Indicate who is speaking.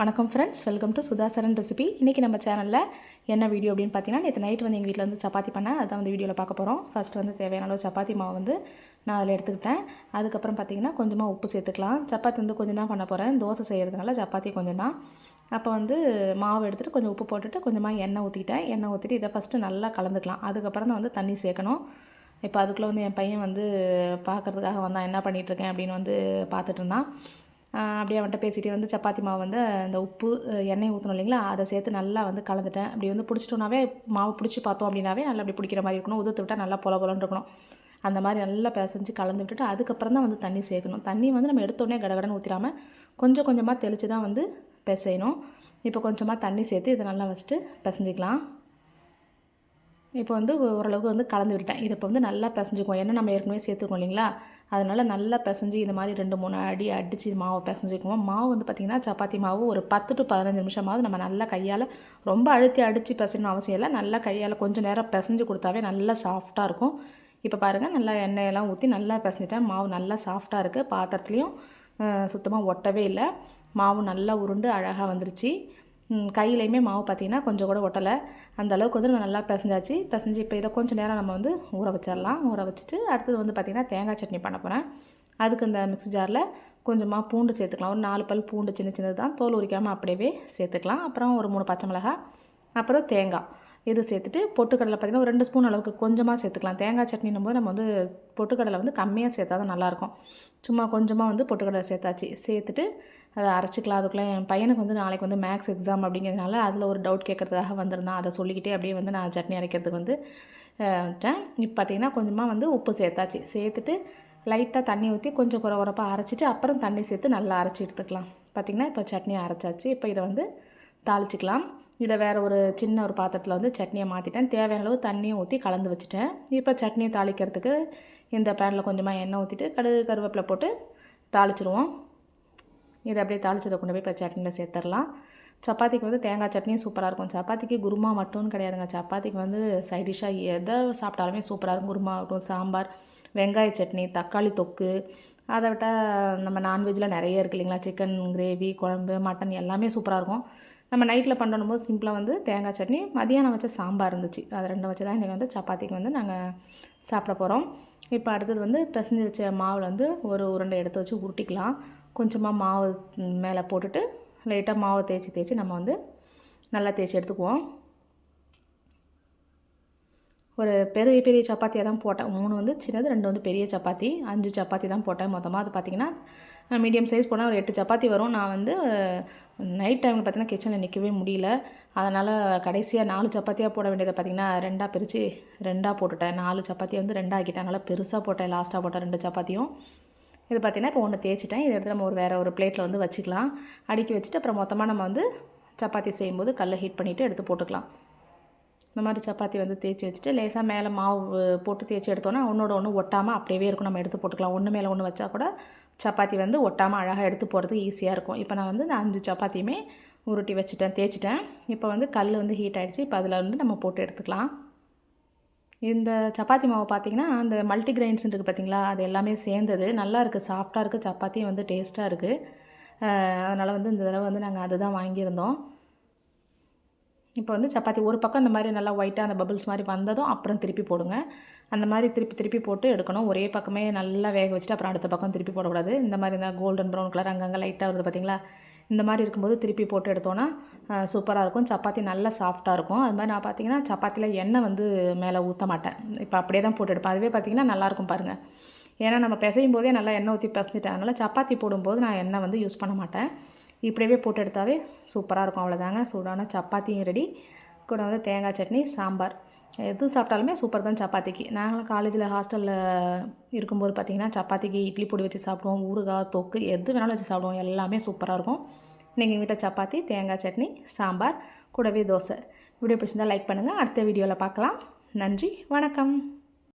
Speaker 1: வணக்கம் friends welcome to Sudhasaran recipe இன்றைக்கி நம்ம சேனலில் என்ன வீடியோ அப்படின்னு பார்த்தீங்கன்னா நேற்று நைட் வந்து எங்கள் வீட்டில் வந்து சப்பாத்தி பண்ணேன் அதான் வந்து வீடியோவில் பார்க்க போகிறோம் ஃபஸ்ட்டு வந்து தேவையான அளவு சப்பாத்தி மாவு வந்து நான் அதில் எடுத்துக்கிட்டேன். அதுக்கப்புறம் பார்த்தீங்கன்னா கொஞ்சமாக உப்பு சேர்த்துக்கலாம். சப்பாத்தி வந்து கொஞ்சம் தான் பண்ண போகிறேன் தோசை செய்கிறதுனால சப்பாத்தி கொஞ்சம் தான். அப்போ வந்து மாவு எடுத்துகிட்டு கொஞ்சம் உப்பு போட்டுட்டு கொஞ்சமாக எண்ணெய் ஊற்றிக்கிட்டேன் எண்ணெய் ஊற்றிட்டு இதை ஃபஸ்ட்டு நல்லா கலந்துக்கலாம். அதுக்கப்புறம் தான் வந்து தண்ணி சேர்க்கணும். இப்போ அதுக்குள்ளே வந்து என் பையன் வந்து பார்க்குறதுக்காக வந்தான். என்ன பண்ணிகிட்ருக்கேன் அப்படின்னு வந்து பார்த்துட்டு இருந்தான். அப்படியே அவன்கிட்ட பேசிகிட்டே வந்து சப்பாத்தி மாவு வந்து அந்த உப்பு எண்ணெய் ஊற்றணும் இல்லைங்களா? அதை சேர்த்து நல்லா வந்து கலந்துட்டேன். அப்படி வந்து பிடிச்சிட்டோன்னாவே மாவு பிடிச்சி பார்த்தோம் அப்படின்னாவே நல்லா அப்படி பிடிக்கிற மாதிரி இருக்கணும். உதுத்து விட்டால் நல்லா பொல பொலன்னு இருக்கணும். அந்த மாதிரி நல்லா பிசைஞ்சு கலந்து விட்டுட்டு அதுக்கப்புறம் தான் வந்து தண்ணி சேர்க்கணும். தண்ணி வந்து நம்ம எடுத்தோடனே கடகடன்னு ஊற்றிடாமல் கொஞ்சம் கொஞ்சமாக தெளித்து தான் வந்து பிசையணும். இப்போ கொஞ்சமாக தண்ணி சேர்த்து இதை நல்லா ஃபஸ்ட்டு பிசைஞ்சிக்கலாம். இப்போ வந்து ஓரளவுக்கு வந்து கலந்து விட்டேன் இதை இப்போ வந்து நல்லா பிசைஞ்சுக்குவோம். ஏன்னா நம்ம ஏற்கனவே சேர்த்துருக்கோம் இல்லைங்களா? அதனால் நல்லா பிசைஞ்சு இந்த மாதிரி ரெண்டு மூணு அடி அடித்து மாவை பிசைஞ்சுக்குவோம். மாவு வந்து பார்த்திங்கன்னா சப்பாத்தி மாவு ஒரு பத்து டு பதினஞ்சு நிமிஷமாவது நம்ம நல்லா கையால் ரொம்ப அழுத்தி அடித்து பிசையணும் அவசியம் இல்லை. நல்லா கையால் கொஞ்சம் நேரம் பிசைஞ்சு கொடுத்தாவே நல்லா சாஃப்டாக இருக்கும். இப்போ பாருங்கள் நல்லா எண்ணெயெல்லாம் ஊற்றி நல்லா பிசைஞ்சிட்டேன். மாவு நல்லா சாஃப்டாக இருக்குது பாத்திரத்துலேயும் சுத்தமாக ஒட்டவே இல்லை. மாவு நல்லா உருண்டு அழகாக வந்துருச்சு. கையிலையுமே மாவு பார்த்திங்கன்னா கொஞ்சம் கூட ஒட்டலை. அந்த அளவுக்கு வந்து நம்ம நல்லா பிசைஞ்சாச்சு. பிசைஞ்சு இப்போ இதை கொஞ்சம் நேரம் நம்ம வந்து ஊற வச்சிடலாம். ஊற வச்சுட்டு அடுத்தது வந்து பார்த்திங்கன்னா தேங்காய் சட்னி பண்ண போகிறேன் அதுக்கு இந்த மிக்ஸி ஜாரில் கொஞ்சமாக பூண்டு சேர்த்துக்கலாம். ஒரு நாலு பல் பூண்டு சின்ன சின்னது தான் தோல் உரிக்காமல் அப்படியே சேர்த்துக்கலாம். அப்புறம் ஒரு மூணு பச்சை மிளகாய் அப்புறம் தேங்காய். இது சேர்த்துட்டு பொட்டுக்கடலை பார்த்திங்கன்னா ஒரு ரெண்டு ஸ்பூன் அளவுக்கு கொஞ்சமாக சேர்த்துக்கலாம். தேங்காய் சட்னினும் போது நம்ம வந்து பொட்டுக்கடலை வந்து கம்மியாக சேர்த்தா தான் நல்லாயிருக்கும். சும்மா கொஞ்சமாக வந்து பொட்டுக்கடலை சேர்த்தாச்சு. சேர்த்துட்டு அதை அரைச்சிக்கலாம். அதுக்குள்ளே என் பையனுக்கு வந்து நாளைக்கு வந்து மேக்ஸ் எக்ஸாம் அப்படிங்கிறதுனால அதில் ஒரு டவுட் கேட்குறதுக்காக வந்திருந்தான். அதை சொல்லிக்கிட்டே அப்படியே வந்து நான் சட்னி அரைக்கிறதுக்கு வந்து விட்டேன். இப்போ பார்த்திங்கன்னா கொஞ்சமாக வந்து உப்பு சேர்த்தாச்சு. சேர்த்துட்டு லைட்டாக தண்ணி ஊற்றி கொஞ்சம் குறை குறப்பாக அரைச்சிட்டு அப்புறம் தண்ணி சேர்த்து நல்லா அரைச்சி எடுத்துக்கலாம். பார்த்திங்கன்னா இப்போ சட்னி அரைச்சாச்சு. இப்போ இதை வந்து தாளிச்சிக்கலாம். இதை வேறு ஒரு சின்ன ஒரு பாத்திரத்தில் வந்து சட்னியை மாற்றிட்டேன் தேவையான அளவு தண்ணியும் ஊற்றி கலந்து வச்சுட்டேன். இப்போ சட்னியை தாளிக்கிறதுக்கு இந்த பேனில் கொஞ்சமாக எண்ணெய் ஊற்றிட்டு கடுகு கருவேப்பிலை போட்டு தாளிச்சிருவோம். இதை அப்படியே தாளிச்சதை கொண்டு போய் இப்போ சட்னியில் சேர்த்துடலாம். சப்பாத்திக்கு வந்து தேங்காய் சட்னியும் சூப்பராக இருக்கும். சப்பாத்திக்கு குருமா மட்டும்னு கிடையாதுங்க. சப்பாத்திக்கு வந்து சைடிஷாக எதை சாப்பிட்டாலுமே சூப்பராக இருக்கும். குருமா ஆகட்டும் சாம்பார் வெங்காய சட்னி தக்காளி தொக்கு. அதை விட்டால் நம்ம நான்வெஜ்ஜில் நிறைய இருக்குது இல்லைங்களா? சிக்கன் கிரேவி குழம்பு மட்டன் எல்லாமே சூப்பராக இருக்கும். நம்ம நைட்டில் பண்ணணும் போது சிம்பிளாக வந்து தேங்காய் சட்னி மதியானம் வச்ச சாம்பார் இருந்துச்சு. அது ரெண்டும் வச்சு தான் இன்றைக்கி வந்து சப்பாத்திக்கு வந்து நாங்கள் சாப்பிட போகிறோம் இப்போ அடுத்தது வந்து பிசைஞ்சு வச்ச மாவில் வந்து ஒரு உருண்டை எடுத்து வச்சு உருட்டிக்கலாம். கொஞ்சமாக மாவு மேலே போட்டுட்டு லைட்டாக மாவை தேய்ச்சி தேய்ச்சி நம்ம வந்து நல்லா தேய்ச்சி எடுத்துக்குவோம். ஒரு பெரிய பெரிய சப்பாத்தியாக தான் போட்டேன். மூணு வந்து சின்னது ரெண்டு வந்து பெரிய சப்பாத்தி. அஞ்சு சப்பாத்தி தான் போட்டேன் மொத்தமாக அது பார்த்திங்கன்னா மீடியம் சைஸ் போனால் ஒரு எட்டு சப்பாத்தி வரும். நான் வந்து நைட் டைமில் பார்த்திங்கன்னா கிச்சனில் நிற்கவே முடியல. அதனால் கடைசியாக நாலு சப்பாத்தியாக போட வேண்டியதை பார்த்திங்கன்னா ரெண்டாக பிரித்து ரெண்டாக போட்டுட்டேன். நாலு சப்பாத்தியை வந்து ரெண்டாக ஆக்கிட்டேன். அதனால் பெருசாக போட்டேன். லாஸ்ட்டாக போட்டேன் ரெண்டு சப்பாத்தியும். இது பார்த்திங்கன்னா இப்போ ஒன்று தேய்ச்சிட்டேன். இதை எடுத்து நம்ம ஒரு வேறு ஒரு பிளேட்டில் வந்து வச்சுக்கலாம். அடுக்கி வச்சுட்டு அப்புறம் மொத்தமாக நம்ம வந்து சப்பாத்தி செய்யும்போது கல்லை ஹீட் பண்ணிவிட்டு எடுத்து போட்டுக்கலாம். இந்த மாதிரி சப்பாத்தி வந்து தேய்ச்சி வச்சுட்டு லேசாக மேலே மாவு போட்டு தேய்ச்சி எடுத்தோன்னா ஒன்றோட ஒன்று ஒட்டாமல் அப்படியே இருக்கும். நம்ம எடுத்து போட்டுக்கலாம். ஒன்று மேலே ஒன்று வச்சா கூட சப்பாத்தி வந்து ஒட்டாமல் அழகாக எடுத்து போகிறதுக்கு ஈஸியாக இருக்கும். இப்போ நான் வந்து இந்த அஞ்சு சப்பாத்தியுமே உருட்டி வச்சுட்டேன் தேய்ச்சிட்டேன். இப்போ வந்து கல் வந்து ஹீட் ஆகிடுச்சு இப்போ அதில் வந்து நம்ம போட்டு எடுத்துக்கலாம். இந்த சப்பாத்தி மாவு பார்த்திங்கன்னா அந்த மல்டி கிரைன்ஸ் இருக்குது பார்த்திங்களா அது எல்லாமே சேர்ந்தது. நல்லா இருக்குது சாஃப்டாக இருக்குது சப்பாத்தியும் வந்து டேஸ்ட்டாக இருக்குது அதனால் வந்து இந்த தடவை வந்து நாங்கள் அதுதான் வாங்கியிருந்தோம். இப்போ வந்து சப்பாத்தி ஒரு பக்கம் இந்த மாதிரி நல்லா ஒயிட்டாக அந்த பபிள்ஸ் மாதிரி வந்ததும் அப்புறம் திருப்பி போடுங்க. அந்த மாதிரி திருப்பி திருப்பி போட்டு எடுக்கணும். ஒரே பக்கமே நல்லா வேக வச்சுட்டு அப்புறம் அடுத்த பக்கம் திருப்பி போடக்கூடாது. இந்த மாதிரி இருந்தால் கோல்டன் ப்ரௌன் கலர் அங்கங்கே லைட்டாக வருது பார்த்திங்களா இந்த மாதிரி இருக்கும்போது திருப்பி போட்டு எடுத்தோன்னா சூப்பராக இருக்கும். சப்பாத்தி நல்லா சாஃப்டாக இருக்கும். அது மாதிரி நான் பார்த்தீங்கன்னா சப்பாத்தியில் எண்ணெய் வந்து மேலே ஊற்ற மாட்டேன். இப்போ அப்படியே தான் போட்டு எடுப்பேன். அதுவே பார்த்திங்கன்னா நல்லாயிருக்கும் பாருங்கள் ஏன்னா நம்ம பிசையும் போதே நல்லா எண்ணெய் ஊற்றி பிசைஞ்சிட்டேன். அதனால் சப்பாத்தி போடும்போது நான் எண்ணெய் வந்து யூஸ் பண்ண மாட்டேன். இப்படியே போட்டு எடுத்தாவே சூப்பராக இருக்கும். அவ்வளோதாங்க சூடான சப்பாத்தியும் ரெடி கூட வந்து தேங்காய் சட்னி சாம்பார். எது சாப்பிட்டாலுமே சூப்பர் தான் சப்பாத்திக்கு. நாங்களும் காலேஜில் ஹாஸ்டலில் இருக்கும்போது பார்த்திங்கன்னா சப்பாத்திக்கு இட்லி பொடி வச்சு சாப்பிடுவோம். ஊறுகாய் தொக்கு எது வேணாலும் வச்சு சாப்பிடுவோம். எல்லாமே சூப்பராக இருக்கும். இன்றைக்கி வீட்டில் சப்பாத்தி தேங்காய் சட்னி சாம்பார் கூடவே தோசை. வீடியோ பிடிச்சிருந்தால் லைக் பண்ணுங்கள் அடுத்த வீடியோவில் பார்க்கலாம் நன்றி. வணக்கம்.